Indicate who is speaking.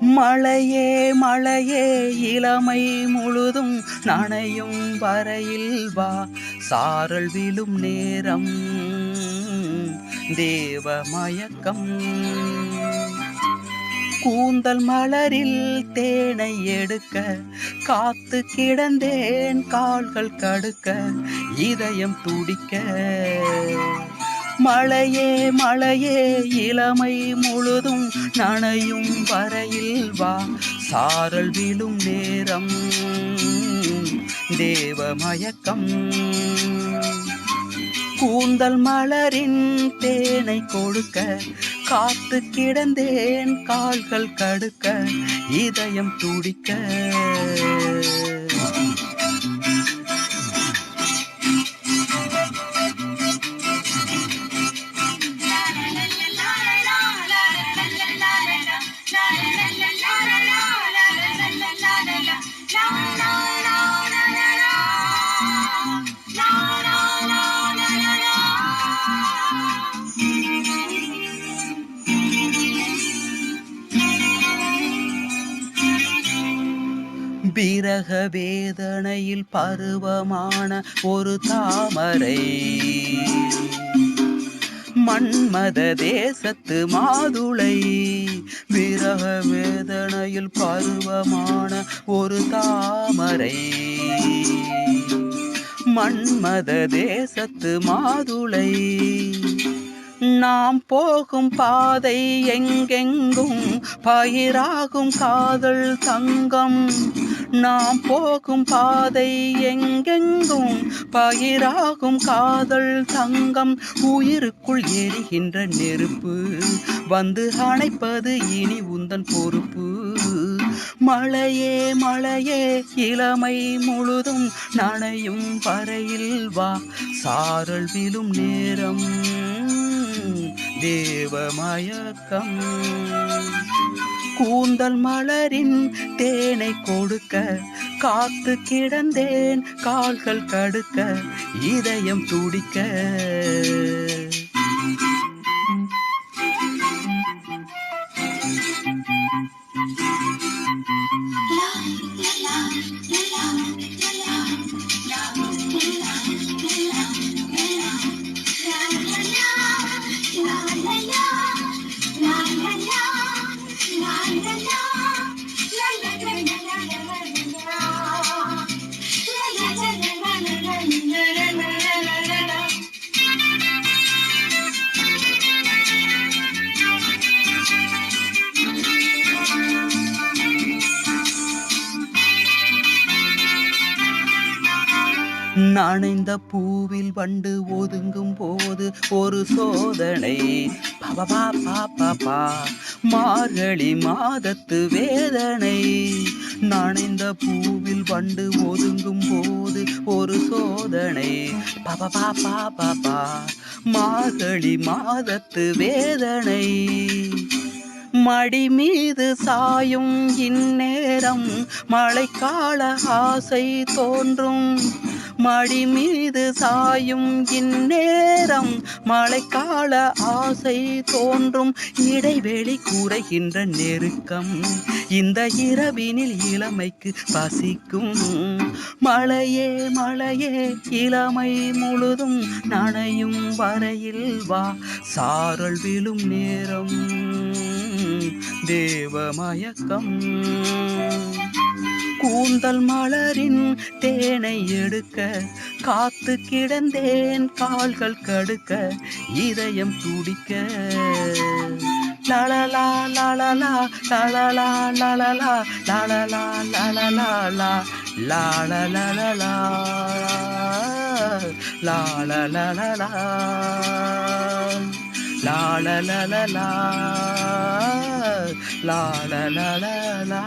Speaker 1: மழையே மழையே இளமை முழுதும் நனையும் வரையில் வா. சாரல் விழும் நேரம் தேவ மயக்கம். கூந்தல் மலரில் தேனை எடுக்க காத்து கிடந்தேன் கால்கள் கடுக்க இதயம் துடிக்க. மழையே மழையே இளமை முழுதும் நனையும் வரையில் வா. சாரல் விழும் நேரம் தேவமயக்கம். கூந்தல் மலரின் தேனை கொடுக்க காத்து கிடந்தேன் கால்கள் கடுக்க இதயம் துடிக்க. விரக வேதனையில் பருவமான ஒரு தாமரை. மன்மத தேசத்து மாதுளை விரக வேதனையில் பருவமான ஒரு தாமரை. மன்மத தேசத்து மாதுளை நாம் போகும் பாதை எங்கெங்கும் பயிராகும் காதல் தங்கம். நாம் போகும் பாதை எங்கெங்கும் பயிராகும் காதல் தங்கம் உயிருக்குள் எரிகின்ற நெருப்பு. வந்து அணைப்பது இனி உந்தன் பொறுப்பு. மழையே மழையே இளமை முழுதும் நனையும் வரையில் வா. சாரல் விழும் நேரம். தேவமயக்கம். கூந்தல் மலரின் தேனை கொடுக்க காத்து கிடந்தேன் கால்கள் கடுக்க இதயம் துடிக்க. Yeah. நனைந்த பூவில் வண்டு ஒதுங்கும் போது ஒரு சோதனை. பபபா பாப்பா மார்கழி மாதத்து வேதனை. நனைந்த பூவில் வண்டு ஒதுங்கும் போது ஒரு சோதனை. பபபா பாப்பா மார்கழி மாதத்து வேதனை. மடி மீது சாயும் இந்நேரம் மழைக்கால ஆசை தோன்றும். மடி மீது சாயும் இந்நேரம் மழைக்கால ஆசை தோன்றும். இடைவெளி குறைகின்ற நெருக்கம் இந்த இரவினில் இளமைக்கு பசிக்கும். மழையே மழையே இளமை முழுதும் நனையும் வரையில் வா. சாரல் விழும் நேரம் தேவமயக்கம் கூந்தல் மலரின் தேனை எடுக்க காத்து கிடந்தேன் கால்கள் கடுக்க இதயம் துடிக்க லலலா லலலா லலலா லலலா லலலா லலலா லாலலலலா லாலலலலா லாலலலலா லாலலலலா